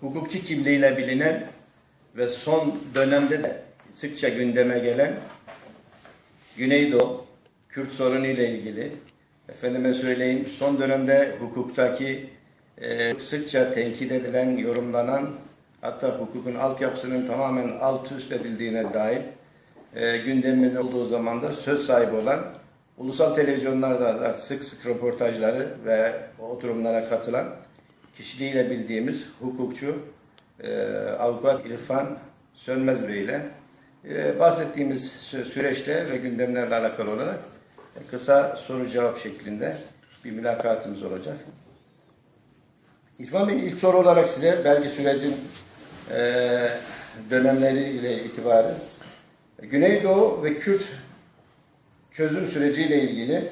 hukukçu kimliğiyle bilinen ve son dönemde de sıkça gündeme gelen Güneydoğu Kürt sorunu ile ilgili efendime söyleyeyim son dönemde hukuktaki e, sıkça tenkit edilen, yorumlanan hatta hukukun altyapısının tamamen alt üst edildiğine dair e, gündemin olduğu zaman da söz sahibi olan ulusal televizyonlarda da sık sık röportajları ve oturumlara katılan kişiliğiyle bildiğimiz hukukçu e, avukat İrfan Sönmez Bey ile e, bahsettiğimiz sü- süreçte ve gündemlerle alakalı olarak e, kısa soru cevap şeklinde bir mülakatımız olacak. İrfan Bey ilk soru olarak size belki sürecin e, dönemleri ile itibaren Güneydoğu ve Kürt çözüm süreciyle ilgili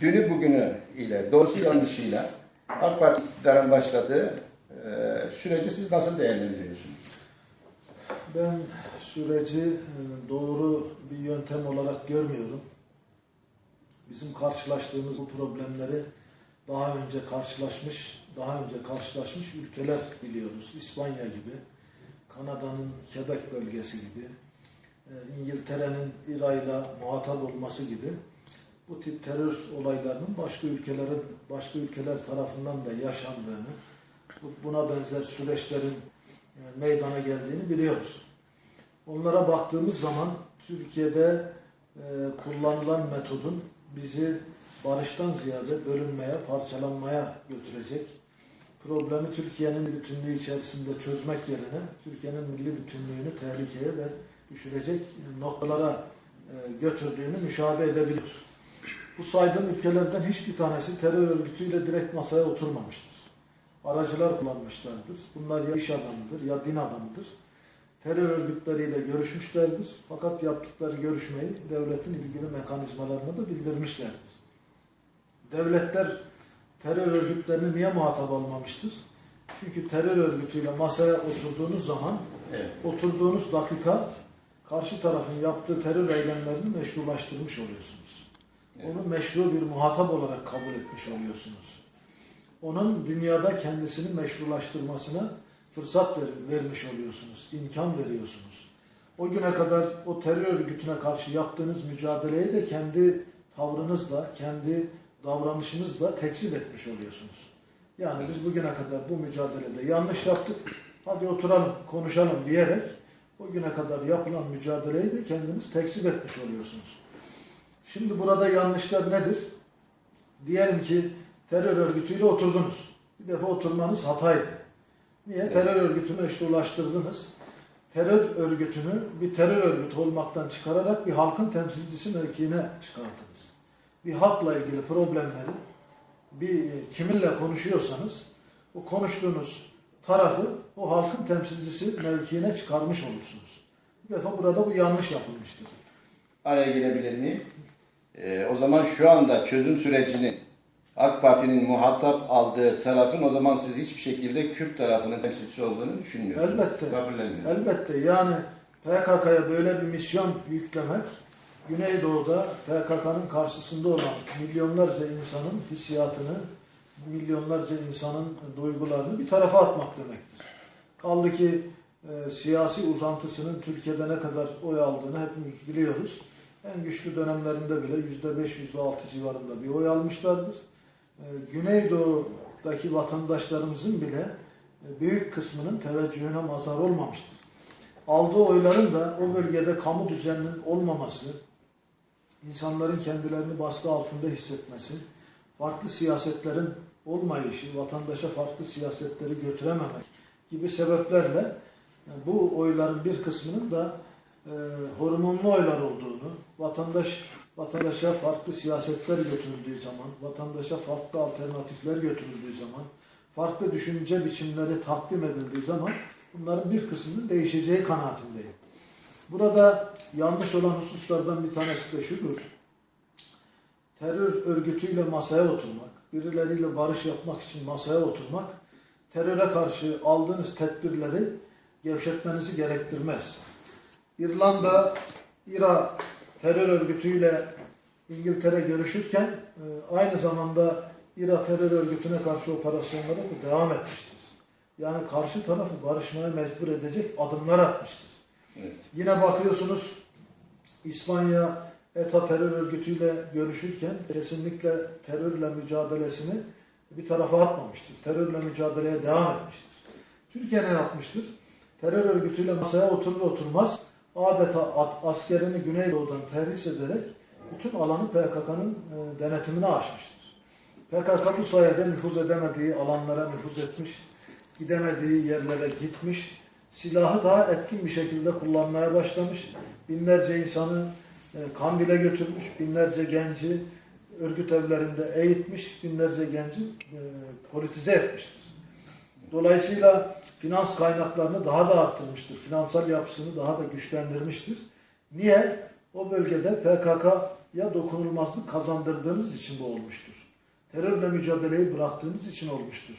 dünü bugünü ile doğrusu yanlışıyla AK Parti iktidarın başladığı e, süreci siz nasıl değerlendiriyorsunuz? Ben süreci e, doğru bir yöntem olarak görmüyorum. Bizim karşılaştığımız bu problemleri daha önce karşılaşmış, daha önce karşılaşmış ülkeler biliyoruz. İspanya gibi, Kanada'nın Quebec bölgesi gibi, e, İngiltere'nin İRA'yla muhatap olması gibi bu tip terör olaylarının başka ülkelerin başka ülkeler tarafından da yaşandığını, bu- buna benzer süreçlerin e, meydana geldiğini biliyoruz. Onlara baktığımız zaman Türkiye'de e, kullanılan metodun bizi barıştan ziyade bölünmeye, parçalanmaya götürecek. Problemi Türkiye'nin bütünlüğü içerisinde çözmek yerine Türkiye'nin milli bütünlüğünü tehlikeye ve düşürecek noktalara e, götürdüğünü müşahede edebiliyoruz. Bu saydığım ülkelerden hiçbir tanesi terör örgütüyle direkt masaya oturmamıştır. Aracılar kullanmışlardır. Bunlar ya iş adamıdır ya din adamıdır. Terör örgütleriyle görüşmüşlerdir. Fakat yaptıkları görüşmeyi devletin ilgili mekanizmalarına da bildirmişlerdir. Devletler terör örgütlerini niye muhatap almamıştır? Çünkü terör örgütüyle masaya oturduğunuz zaman Evet. oturduğunuz dakika karşı tarafın yaptığı terör eylemlerini meşrulaştırmış oluyorsunuz. Onu meşru bir muhatap olarak kabul etmiş oluyorsunuz. Onun dünyada kendisini meşrulaştırmasına fırsat ver- vermiş oluyorsunuz, imkan veriyorsunuz. O güne kadar o terör örgütüne karşı yaptığınız mücadeleyi de kendi tavrınızla, kendi davranışınızla tekzip etmiş oluyorsunuz. Yani biz bugüne kadar bu mücadelede yanlış yaptık, hadi oturalım, konuşalım diyerek o güne kadar yapılan mücadeleyi de kendiniz tekzip etmiş oluyorsunuz. Şimdi burada yanlışlar nedir? Diyelim ki terör örgütüyle oturdunuz. Bir defa oturmanız hataydı. Niye? Terör örgütünü meşrulaştırdınız. Terör örgütünü bir terör örgütü olmaktan çıkararak bir halkın temsilcisi mevkiine çıkardınız. Bir halkla ilgili problemleri bir kiminle konuşuyorsanız o konuştuğunuz tarafı o halkın temsilcisi mevkiine çıkarmış olursunuz. Bir defa burada bu yanlış yapılmıştır. Araya girebilir miyim? Ee, o zaman şu anda çözüm sürecini AK Parti'nin muhatap aldığı tarafın o zaman siz hiçbir şekilde Kürt tarafının temsilcisi olduğunu düşünmüyorsunuz. Elbette. Kabullenmiyorsunuz. Elbette yani PKK'ya böyle bir misyon yüklemek Güneydoğu'da PKK'nın karşısında olan milyonlarca insanın hissiyatını, milyonlarca insanın duygularını bir tarafa atmak demektir. Kaldı ki e, siyasi uzantısının Türkiye'de ne kadar oy aldığını hepimiz biliyoruz. En güçlü dönemlerinde bile %5, %6 civarında bir oy almışlardır. E, Güneydoğu'daki vatandaşlarımızın bile e, büyük kısmının teveccühüne mazhar olmamıştır. Aldığı oyların da o bölgede kamu düzeninin olmaması, insanların kendilerini baskı altında hissetmesi, farklı siyasetlerin olmayışı, vatandaşa farklı siyasetleri götürememek gibi sebeplerle bu oyların bir kısmının da e, hormonlu oylar olduğunu, vatandaş vatandaşa farklı siyasetler götürüldüğü zaman, vatandaşa farklı alternatifler götürüldüğü zaman, farklı düşünce biçimleri takdim edildiği zaman bunların bir kısmının değişeceği kanaatindeyim. Burada yanlış olan hususlardan bir tanesi de şudur. Terör örgütüyle masaya oturmak, birileriyle barış yapmak için masaya oturmak, teröre karşı aldığınız tedbirleri gevşetmenizi gerektirmez. İrlanda, İra terör örgütüyle İngiltere görüşürken e, aynı zamanda İra terör örgütüne karşı operasyonlara da devam etmiştir. Yani karşı tarafı barışmaya mecbur edecek adımlar atmıştır. Evet. Yine bakıyorsunuz İspanya ETA terör örgütüyle görüşürken kesinlikle terörle mücadelesini bir tarafa atmamıştır. Terörle mücadeleye devam etmiştir. Türkiye ne yapmıştır? Terör örgütüyle masaya oturur oturmaz adeta askerini Güneydoğu'dan terhis ederek bütün alanı PKK'nın e, denetimine açmıştır. PKK bu sayede nüfuz edemediği alanlara nüfuz etmiş, gidemediği yerlere gitmiş, silahı daha etkin bir şekilde kullanmaya başlamış, binlerce insanı e, Kandil'e götürmüş, binlerce genci örgüt evlerinde eğitmiş, binlerce genci e, politize etmiştir. Dolayısıyla finans kaynaklarını daha da arttırmıştır. Finansal yapısını daha da güçlendirmiştir. Niye? O bölgede PKK'ya dokunulmazlık kazandırdığınız için bu olmuştur. Terörle mücadeleyi bıraktığınız için olmuştur.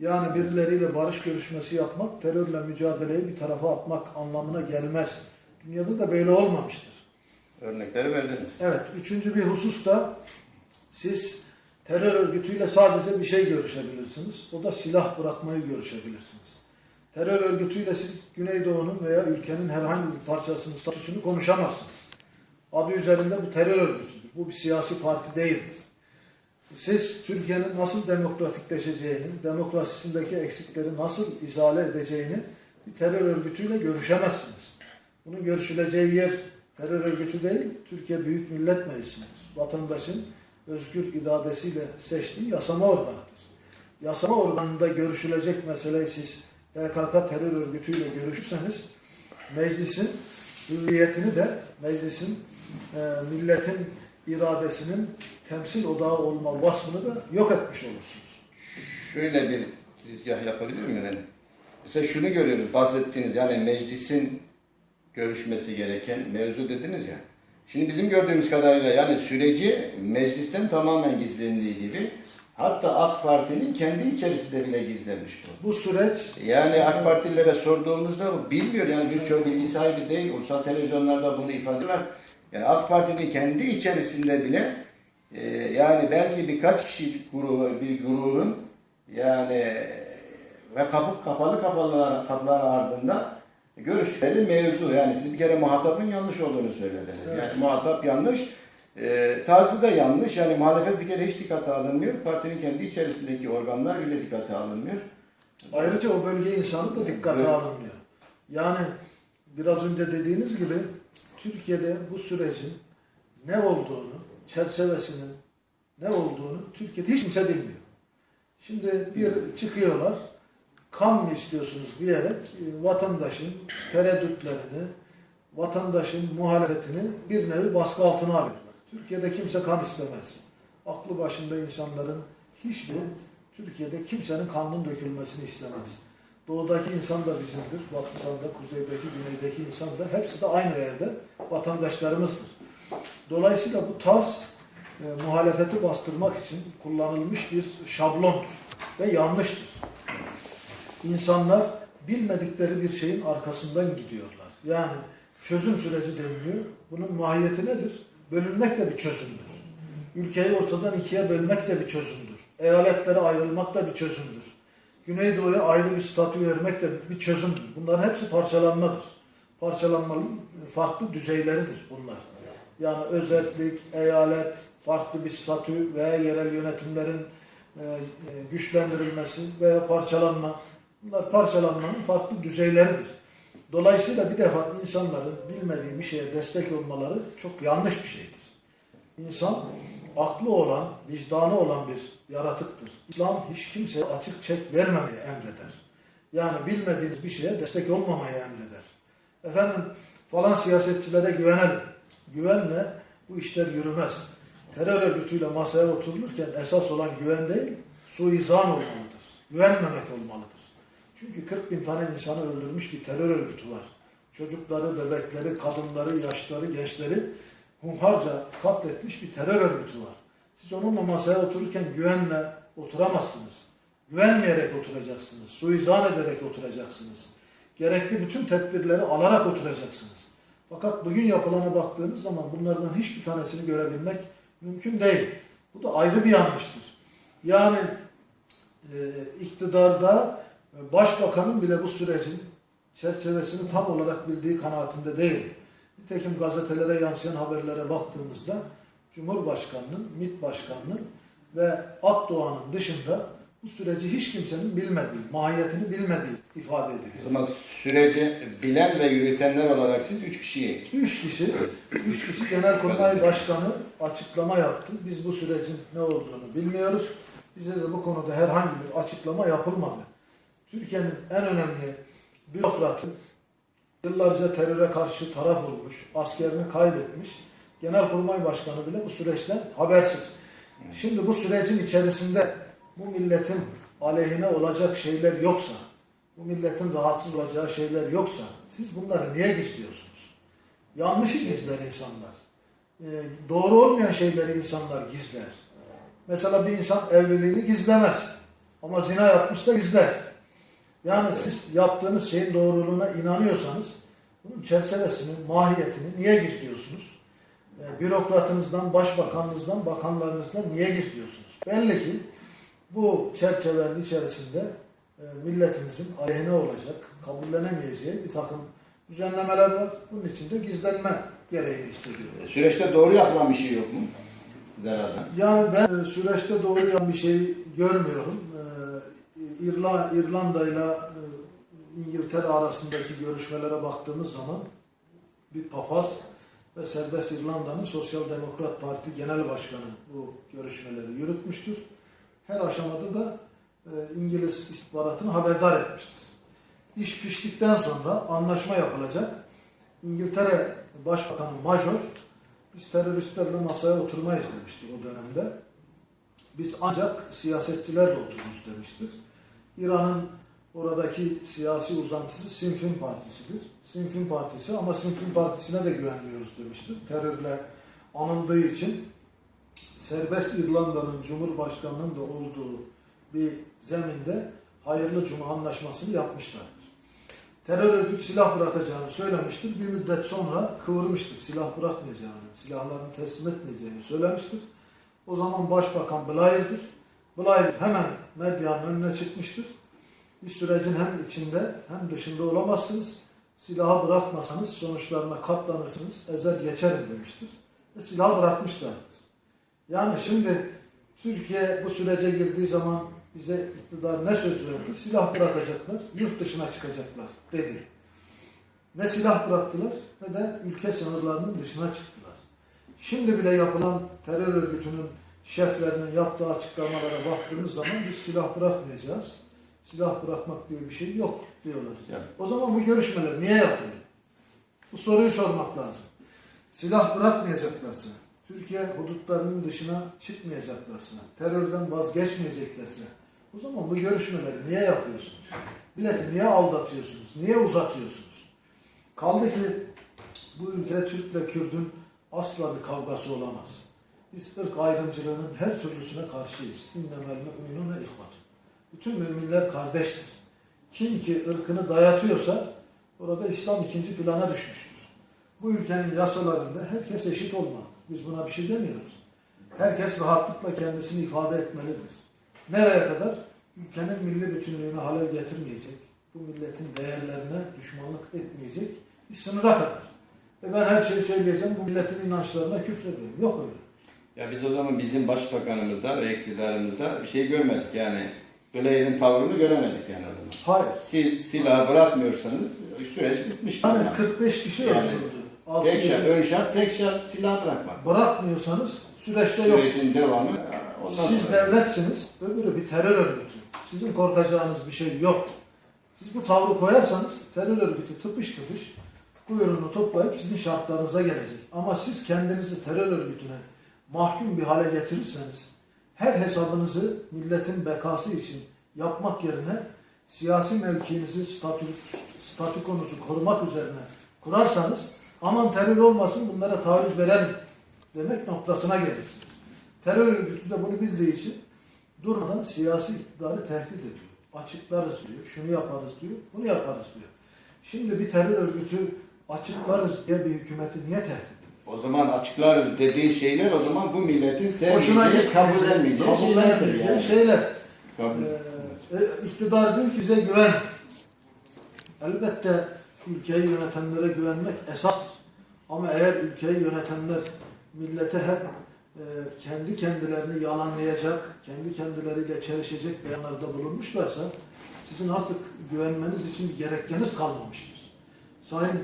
Yani birileriyle barış görüşmesi yapmak, terörle mücadeleyi bir tarafa atmak anlamına gelmez. Dünyada da böyle olmamıştır. Örnekleri verdiniz. Evet, üçüncü bir husus da siz terör örgütüyle sadece bir şey görüşebilirsiniz. O da silah bırakmayı görüşebilirsiniz. Terör örgütüyle siz Güneydoğu'nun veya ülkenin herhangi bir parçasının statüsünü konuşamazsınız. Adı üzerinde bu terör örgütüdür. Bu bir siyasi parti değildir. Siz Türkiye'nin nasıl demokratikleşeceğini, demokrasisindeki eksikleri nasıl izale edeceğini bir terör örgütüyle görüşemezsiniz. Bunun görüşüleceği yer terör örgütü değil, Türkiye Büyük Millet Meclisi'dir. Vatandaşın özgür iradesiyle seçtiği yasama organıdır. Yasama organında görüşülecek meseleyi siz PKK terör örgütüyle görüşürseniz meclisin hüviyetini de meclisin e, milletin iradesinin temsil odağı olma vasfını da yok etmiş olursunuz. Şöyle bir girizgah yapabilir miyim? Yani mesela şunu görüyoruz, bahsettiğiniz yani meclisin görüşmesi gereken mevzu dediniz ya. Şimdi bizim gördüğümüz kadarıyla yani süreci meclisten tamamen gizlendiği gibi hatta AK Parti'nin kendi içerisinde bile gizlenmiş bu. Bu süreç Yani AK Partililere sorduğumuzda bilmiyor yani birçok bilgi sahibi değil. Ulusal televizyonlarda bunu ifade ediyorlar. Yani AK Parti'nin kendi içerisinde bile e, yani belki birkaç kişilik grubu, bir grubun yani ve kapı kapalı kapılar, kapılar ardında görüşleri mevzu. Yani siz bir kere muhatabın yanlış olduğunu söylediniz. Evet. Yani muhatap yanlış. E, tarzı da yanlış. Yani muhalefet bir kere hiç dikkate alınmıyor. Partinin kendi içerisindeki organlar bile dikkate alınmıyor. Ayrıca o bölge insanı da dikkate Evet. alınmıyor. Yani biraz önce dediğiniz gibi Türkiye'de bu sürecin ne olduğunu, çerçevesinin ne olduğunu Türkiye'de hiç kimse bilmiyor. Şimdi bir çıkıyorlar, kan mı istiyorsunuz diyerek e, vatandaşın tereddütlerini, vatandaşın muhalefetini bir nevi baskı altına alıyorlar. Türkiye'de kimse kan istemez. Aklı başında insanların hiçbiri Türkiye'de kimsenin kanının dökülmesini istemez. Doğudaki insan da bizimdir. Batısan da, kuzeydeki, güneydeki insan da hepsi de aynı yerde vatandaşlarımızdır. Dolayısıyla bu tarz e, muhalefeti bastırmak için kullanılmış bir şablondur ve yanlıştır. İnsanlar bilmedikleri bir şeyin arkasından gidiyorlar. Yani çözüm süreci deniliyor. Bunun mahiyeti nedir? Bölünmek de bir çözümdür. Ülkeyi ortadan ikiye bölmek de bir çözümdür. Eyaletlere ayrılmak da bir çözümdür. Güneydoğu'ya ayrı bir statü vermek de bir çözümdür. Bunların hepsi parçalanmadır. Parçalanmanın farklı düzeyleridir bunlar. Yani özellik, eyalet, farklı bir statü veya yerel yönetimlerin e, e, güçlendirilmesi veya parçalanma. Bunlar parçalanmanın farklı düzeyleridir. Dolayısıyla bir defa insanların bilmediği bir şeye destek olmaları çok yanlış bir şeydir. İnsan aklı olan, vicdanı olan bir yaratıktır. İslam hiç kimseye açık çek vermemeyi emreder. Yani bilmediğiniz bir şeye destek olmamayı emreder. Efendim falan siyasetçilere güvenelim. Güvenle bu işler yürümez. Terör örgütüyle masaya oturulurken esas olan güven değil, suizan olmalıdır. Güvenmemek olmalıdır. Çünkü 40 bin tane insanı öldürmüş bir terör örgütü var. Çocukları, bebekleri, kadınları, yaşları, gençleri hunharca katletmiş bir terör örgütü var. Siz onunla masaya otururken güvenle oturamazsınız. Güvenmeyerek oturacaksınız. Suizan ederek oturacaksınız. Gerekli bütün tedbirleri alarak oturacaksınız. Fakat bugün yapılana baktığınız zaman bunlardan hiçbir tanesini görebilmek mümkün değil. Bu da ayrı bir yanlıştır. Yani e, iktidarda Başbakanın bile bu sürecin çerçevesini tam olarak bildiği kanaatinde değil. Nitekim gazetelere yansıyan haberlere baktığımızda Cumhurbaşkanı'nın, MİT Başkanı'nın ve Akdoğan'ın dışında bu süreci hiç kimsenin bilmediği, mahiyetini bilmediği ifade O ediliyor. zaman süreci bilen ve yürütenler olarak siz üç kişiyi Üç kişi, üç kişi Genelkurmay Başkanı açıklama yaptı. Biz bu sürecin ne olduğunu bilmiyoruz. Bize de bu konuda herhangi bir açıklama yapılmadı. Türkiye'nin en önemli bürokratı yıllarca teröre karşı taraf olmuş, askerini kaybetmiş. Genelkurmay Başkanı bile bu süreçten habersiz. Şimdi bu sürecin içerisinde bu milletin aleyhine olacak şeyler yoksa, bu milletin rahatsız olacağı şeyler yoksa siz bunları niye gizliyorsunuz? Yanlışı gizler insanlar. Ee, doğru olmayan şeyleri insanlar gizler. Mesela bir insan evliliğini gizlemez. Ama zina yapmışsa gizler. Yani siz yaptığınız şeyin doğruluğuna inanıyorsanız bunun çerçevesini, mahiyetini niye gizliyorsunuz? Ee, bürokratınızdan, başbakanınızdan, bakanlarınızdan niye gizliyorsunuz? Belli ki bu çerçevenin içerisinde e, milletimizin aleyhine olacak, kabullenemeyeceği bir takım düzenlemeler var. Bunun için de gizlenme gereğini hissediyorum. süreçte doğru yapılan bir şey yok mu? Zarardan. Yani ben e, süreçte doğruyan bir şey görmüyorum. İrla, İrlanda ile e, İngiltere arasındaki görüşmelere baktığımız zaman bir papaz ve Serbest İrlanda'nın Sosyal Demokrat Parti Genel Başkanı bu görüşmeleri yürütmüştür. Her aşamada da e, İngiliz istihbaratını haberdar etmiştir. İş piştikten sonra anlaşma yapılacak. İngiltere Başbakanı Major biz teröristlerle masaya oturmayız demiştir o dönemde. Biz ancak siyasetçilerle otururuz demiştir. İran'ın oradaki siyasi uzantısı Sinfin Partisi'dir. Sinfin Partisi ama Sinfin Partisi'ne de güvenmiyoruz demiştir. Terörle anıldığı için Serbest İrlanda'nın Cumhurbaşkanı'nın da olduğu bir zeminde hayırlı cuma anlaşmasını yapmışlardır. Terör örgütü silah bırakacağını söylemiştir. Bir müddet sonra kıvırmıştır. Silah bırakmayacağını, silahlarını teslim etmeyeceğini söylemiştir. O zaman Başbakan Blair'dir. Blair hemen medyanın önüne çıkmıştır. Bir sürecin hem içinde hem dışında olamazsınız. Silahı bırakmasanız sonuçlarına katlanırsınız. Ezer geçerim demiştir. Ve silahı bırakmışlardır. Yani şimdi Türkiye bu sürece girdiği zaman bize iktidar ne söz verdi? Silah bırakacaklar, yurt dışına çıkacaklar dedi. Ne silah bıraktılar ne de ülke sınırlarının dışına çıktılar. Şimdi bile yapılan terör örgütünün şeflerinin yaptığı açıklamalara baktığımız zaman biz silah bırakmayacağız. Silah bırakmak diye bir şey yok diyorlar. Yani O zaman bu görüşmeler niye yapılıyor? Bu soruyu sormak lazım. Silah bırakmayacaklarsa, Türkiye hudutlarının dışına çıkmayacaklarsa, terörden vazgeçmeyeceklerse, o zaman bu görüşmeleri niye yapıyorsunuz? Milleti niye aldatıyorsunuz? Niye uzatıyorsunuz? Kaldı ki bu ülkede Türk'le Kürt'ün asla bir kavgası olamaz. Biz ırk ayrımcılığının her türlüsüne karşıyız. İnnemel müminune ihvat. Bütün müminler kardeştir. Kim ki ırkını dayatıyorsa orada İslam ikinci plana düşmüştür. Bu ülkenin yasalarında herkes eşit olmalıdır. Biz buna bir şey demiyoruz. Herkes rahatlıkla kendisini ifade etmelidir. Nereye kadar? Ülkenin milli bütünlüğünü halel getirmeyecek, bu milletin değerlerine düşmanlık etmeyecek bir sınıra kadar. Ve ben her şeyi söyleyeceğim, bu milletin inançlarına küfrediyorum. Yok öyle. Ya biz o zaman bizim başbakanımızda ve iktidarımızda bir şey görmedik yani. Blair'in tavrını göremedik yani o zaman. Hayır. Siz silahı bırakmıyorsanız süreç bitmiştir. Hani Yani. 45 kişi Yani öldürüldü. Tek şart, ön şart, tek şart silah bırakmak. Bırakmıyorsanız süreçte yok. Sürecin devamı ondan Siz sonra. devletsiniz, öbürü bir terör örgütü. Sizin korkacağınız bir şey yok. Siz bu tavrı koyarsanız terör örgütü tıpış tıpış kuyruğunu toplayıp sizin şartlarınıza gelecek. Ama siz kendinizi terör örgütüne mahkum bir hale getirirseniz her hesabınızı milletin bekası için yapmak yerine siyasi mevkinizi, statü, statükonuzu korumak üzerine kurarsanız aman terör olmasın bunlara taviz verelim demek noktasına gelirsiniz. Terör örgütü de bunu bildiği için durmadan siyasi iktidarı tehdit ediyor. Açıklarız diyor, şunu yaparız diyor, bunu yaparız diyor. Şimdi bir terör örgütü açıklarız diye bir hükümeti niye tehdit ediyor? O zaman açıklarız dediği şeyler o zaman bu milletin Hoşuna sevmeyeceği, gitmeyecek, kabullenmeyeceği şeylerdir kabullenemeyeceği yani. şeyler. Kabul- Ee, E, iktidar diyor ki bize güven. Elbette ülkeyi yönetenlere güvenmek esastır. Ama eğer ülkeyi yönetenler millete hep e, kendi kendilerini yalanlayacak, kendi kendileriyle çelişecek beyanlarda bulunmuşlarsa sizin artık güvenmeniz için bir gerekçeniz kalmamıştır. Sayın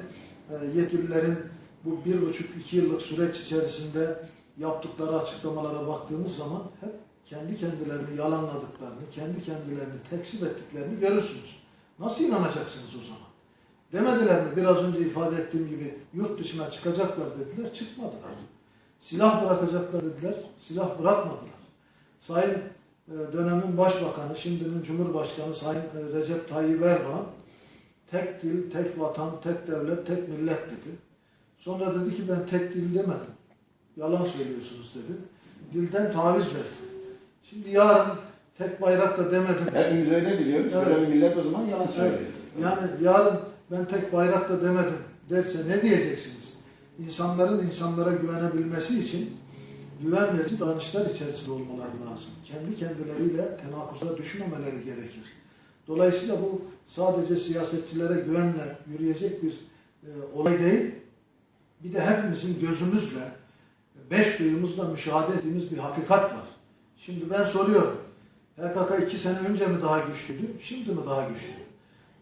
e, yetkililerin bu bir buçuk iki yıllık süreç içerisinde yaptıkları açıklamalara baktığımız zaman hep kendi kendilerini yalanladıklarını, kendi kendilerini tekzip ettiklerini görürsünüz. Nasıl inanacaksınız o zaman? Demediler mi? Biraz önce ifade ettiğim gibi yurt dışına çıkacaklar dediler, çıkmadılar. Silah bırakacaklar dediler, silah bırakmadılar. Sayın e, dönemin başbakanı, şimdinin cumhurbaşkanı Sayın e, Recep Tayyip Erdoğan tek dil, tek vatan, tek devlet, tek millet dedi. Sonra dedi ki ben tek dil demedim. Yalan söylüyorsunuz dedi. Dilden taviz verdi. Şimdi yarın tek bayrak da demedim. Hepimiz öyle biliyoruz. Evet. Böyle millet o zaman yalan Evet. söylüyor. Yani yarın ben tek bayrak da demedim derse ne diyeceksiniz? İnsanların insanlara güvenebilmesi için güven verici davranışlar içerisinde olmaları lazım. Kendi kendileriyle tenakuza düşmemeleri gerekir. Dolayısıyla bu sadece siyasetçilere güvenle yürüyecek bir e, olay değil. Bir de hepimizin gözümüzle, beş duyumuzla müşahede ettiğimiz bir hakikat var. Şimdi ben soruyorum. PKK iki sene önce mi daha güçlüydü, şimdi mi daha güçlü?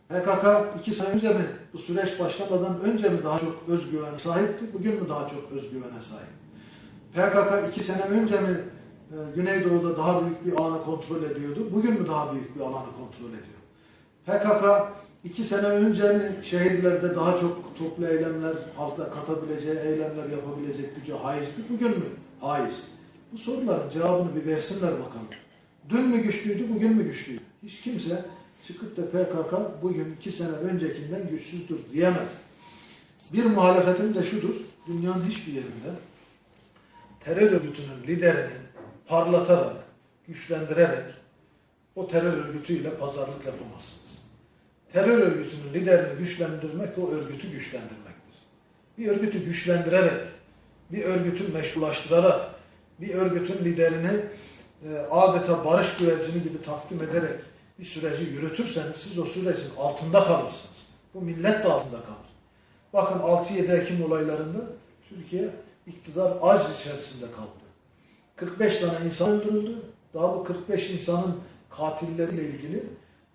PKK iki sene önce mi, bu süreç başlamadan önce mi daha çok özgüvene sahipti, bugün mü daha çok özgüvene sahip? PKK iki sene önce mi e, Güneydoğu'da daha büyük bir alanı kontrol ediyordu, bugün mü daha büyük bir alanı kontrol ediyor? PKK iki sene önce şehirlerde daha çok toplu eylemler, halka katabileceği eylemler yapabilecek güce haizdi, bugün mü haiz? Bu soruların cevabını bir versinler bakalım. Dün mü güçlüydü, bugün mü güçlüydü? Hiç kimse çıkıp da PKK bugün iki sene öncekinden güçsüzdür diyemez. Bir muhalefetin de şudur, dünyanın hiçbir yerinde terör örgütünün liderini parlatarak, güçlendirerek o terör örgütüyle pazarlık yapamazsınız. Terör örgütünün liderini güçlendirmek o örgütü güçlendirmektir. Bir örgütü güçlendirerek, bir örgütü meşrulaştırarak, bir örgütün liderini e, adeta barış güvercini gibi takdim ederek bir süreci yürütürseniz siz o sürecin altında kalırsınız. Bu millet de altında kalır. Bakın 6-7 Ekim olaylarında Türkiye iktidar acz içerisinde kaldı. 45 tane insan öldürüldü. Daha bu 45 insanın katilleriyle ilgili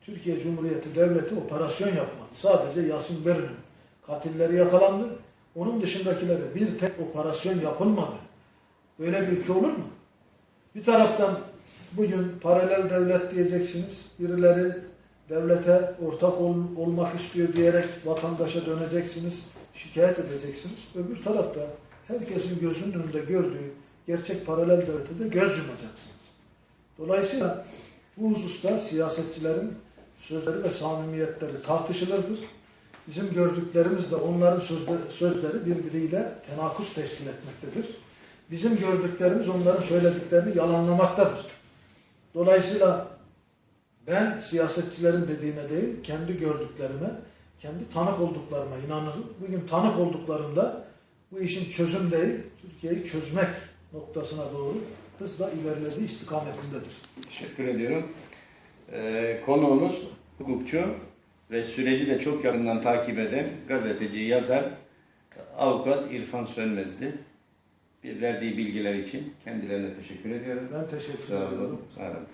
Türkiye Cumhuriyeti Devleti operasyon yapmadı. Sadece Yasin Berin'in katilleri yakalandı. Onun dışındakilere bir tek operasyon yapılmadı. Böyle bir ülke olur mu? Bir taraftan bugün paralel devlet diyeceksiniz. Birileri devlete ortak ol- olmak istiyor diyerek vatandaşa döneceksiniz, şikayet edeceksiniz. Öbür tarafta herkesin gözünün önünde gördüğü gerçek paralel devlete de göz yumacaksınız. Dolayısıyla bu hususta siyasetçilerin sözleri ve samimiyetleri tartışılırdır. Bizim gördüklerimiz de onların sözleri birbiriyle tenakuz teşkil etmektedir. Bizim gördüklerimiz onların söylediklerini yalanlamaktadır. Dolayısıyla ben siyasetçilerin dediğine değil, kendi gördüklerime, kendi tanık olduklarıma inanırım. Bugün tanık olduklarında bu işin çözüm değil, Türkiye'yi çözmek noktasına doğru hızla ilerlediği istikametindedir. Teşekkür ediyorum. Ee, konuğumuz hukukçu ve süreci de çok yakından takip eden gazeteci, yazar, avukat İrfan Sönmez'di. Bir verdiği bilgiler için kendilerine teşekkür ediyorum. Ben teşekkür Sağ ediyorum. olun. Sağ olun.